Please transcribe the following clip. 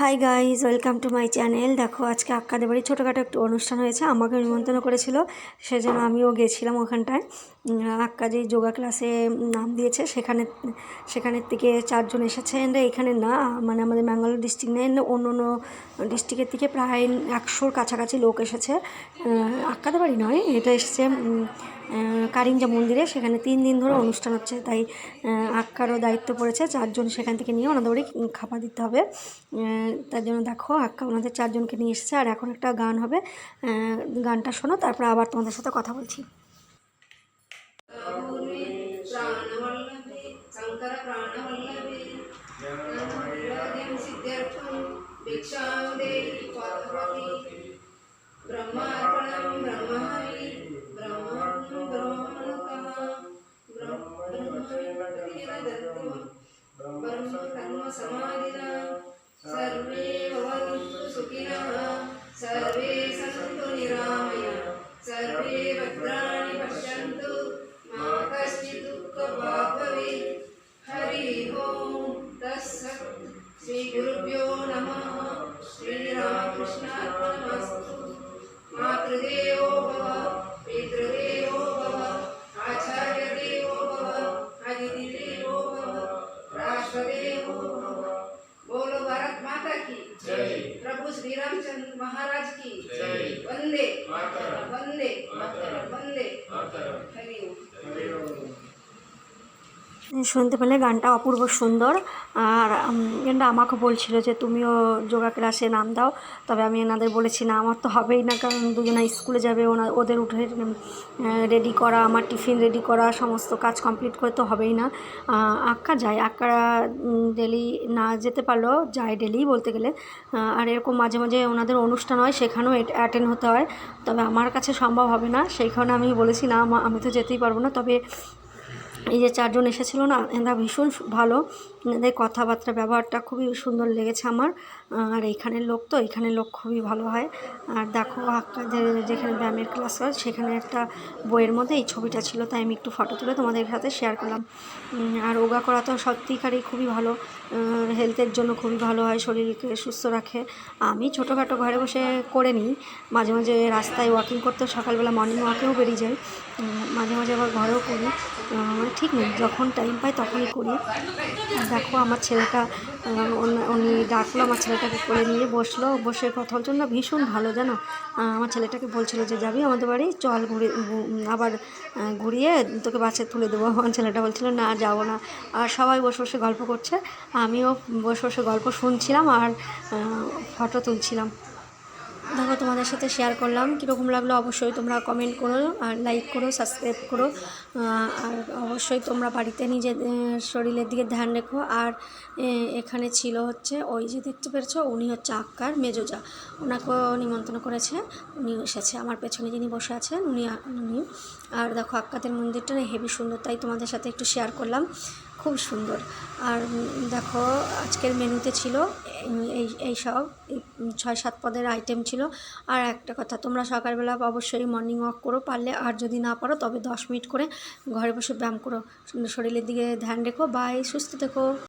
Hi guys welcome to my channel দেখো, আজকে আক্কাদের বাড়ি ছোটোখাটো একটু অনুষ্ঠান হয়েছে। আমাকে নিমন্ত্রণ করেছিল, সেজন্য আমিও গেছিলাম ওখানটায়। আক্কা যে যোগা ক্লাসে নাম দিয়েছে, সেখানে, সেখানের থেকে চারজন এসেছেন এখানে না মানে আমাদের ম্যাঙ্গালোর ডিস্ট্রিক্ট নেই অন্য অন্য ডিস্ট্রিক্টের থেকে প্রায় একশোর কাছাকাছি লোক এসেছে। আক্কাদের বাড়ি নয়, এটা এসেছে কারিঞ্জা মন্দিরে সেখানে তিন দিন ধরে অনুষ্ঠান হচ্ছে তাই আহ, আক্কারও দায়িত্ব পড়েছে চারজন সেখান থেকে নিয়ে ওনাদের বাড়ি খাবার দিতে হবে আহ, তার জন্য দেখো আক্কা ওনাদের চারজনকে নিয়ে এসেছে আর এখন একটা গান হবে আহ, গানটা শোনো তারপর আবার তোমাদের সাথে কথা বলছি पूर्वे प्राणवल्लभे शङ्कर प्राणवल्लभे नमोद्यं सिद्ध्यर्थं भिक्षां देहि पार्वती ब्रह्मणं ब्रह्म कर्म समाधिना सर्वे भवन्तु सुखिनः सर्वे सन्तु निरामय सर्वे भद्राणि पश्यन्तु मा कश्चित् दुःखभाग् हरिः श्रीरामकृष्णार्पणमस्तु मातृदेवो श्री रामचंद्र महाराज की। वंदे। वंदे। वंदे। শুনতে পেলে গানটা অপূর্ব সুন্দর। আর গানটা আমাকে বলছিল যে তুমিও যোগা ক্লাসে নাম দাও, তবে আমি এনাদের বলেছি, না, আমার তো হবেই না, কারণ দুজনা স্কুলে যাবে, ওনা, ওদের উঠে রেডি করা, আমার টিফিন রেডি করা, সমস্ত কাজ কমপ্লিট করে তো হবেই না। আক্কা যায়, আক্কা ডেলি না যেতে পারলেও যায় ডেলি বলতে গেলে। আর এরকম মাঝে মাঝে ওনাদের অনুষ্ঠান হয়, সেখানেও অ্যাটেন্ড হতে হয়। তবে আমার কাছে সম্ভব হবে না সেইখানে আমি বলেছি, না আমি তো যেতেই পারব না। তবে এই যে চারজন এসেছিল না, এরা ভীষণ ভালো। এদের কথাবার্তা, ব্যবহারটা খুবই সুন্দর লেগেছে আমার। আর এইখানের লোক তো এইখানের লোক খুবই ভালো হয়। আর দেখো যেখানে ব্যায়ামের ক্লাস হয়, সেখানে একটা বইয়ের মধ্যে এই ছবিটা ছিল, তাই আমি একটু ফটো তুলে তোমাদের সাথে শেয়ার করলাম। আর যোগা করা তো সত্যিকারই খুবই ভালো। হেলথের জন্য খুবই ভালো হয়, শরীরকে সুস্থ রাখে। আমি ছোটোখাটো ঘরে বসে করে নিই। মাঝে মাঝে রাস্তায় ওয়াকিং করতেও সকালবেলা মর্নিং ওয়াকেও বেরিয়ে যাই। মাঝে মাঝে আবার ঘরেও করি। ঠিক নেই যখন টাইম পাই তখনই করি। দেখো আমার ছেলেটা উনি- ডাকলো, আমার ছেলেটাকে করে নিয়ে বসল। বসে কথা না, ভীষণ ভালো, জানো? আমার ছেলেটাকে বলছিল যে, যাবি আমাদের বাড়ি? চল ঘুরে আবার ঘুরিয়ে তোকে বাসে তুলে দেবো। আমার ছেলেটা বলছিল, না, যাব না। আর সবাই বসে বসে গল্প করছে। আমিও বসে বসে গল্প শুনছিলাম আর ফটো তুলছিলাম। দেখো তোমাদের সাথে শেয়ার করলাম, কীরকম লাগল অবশ্যই তোমরা কমেন্ট করো আর লাইক করো সাবস্ক্রাইব করো। আর অবশ্যই তোমরা বাড়িতে নিজের শরীরের দিকে ধ্যান রেখো। আর এখানে ছিল হচ্ছে ওই যে দেখতে পেরেছ, উনি হচ্ছে আক্কার মেজোজা। ওনাকেও নিমন্ত্রণ করেছে উনি এসেছে। আমার পেছনে যিনি বসে আছেন, উনি উনি। আর দেখো আক্কাদের মন্দিরটা না হেভি সুন্দর, তাই তোমাদের সাথে একটু শেয়ার করলাম। খুব সুন্দর। আর দেখো আজকের মেনুতে ছিল এই এই সব ছয় সাত পদের আইটেম ছিল। আর একটা কথা, তোমরা সকালবেলা অবশ্যই মর্নিং ওয়াক করো, পারলে আর যদি না পারো, তবে দশ মিনিট করে ঘরে বসে ব্যায়াম করো। শরীরের দিকে ধ্যান রেখো বাই সুস্থ থেকো।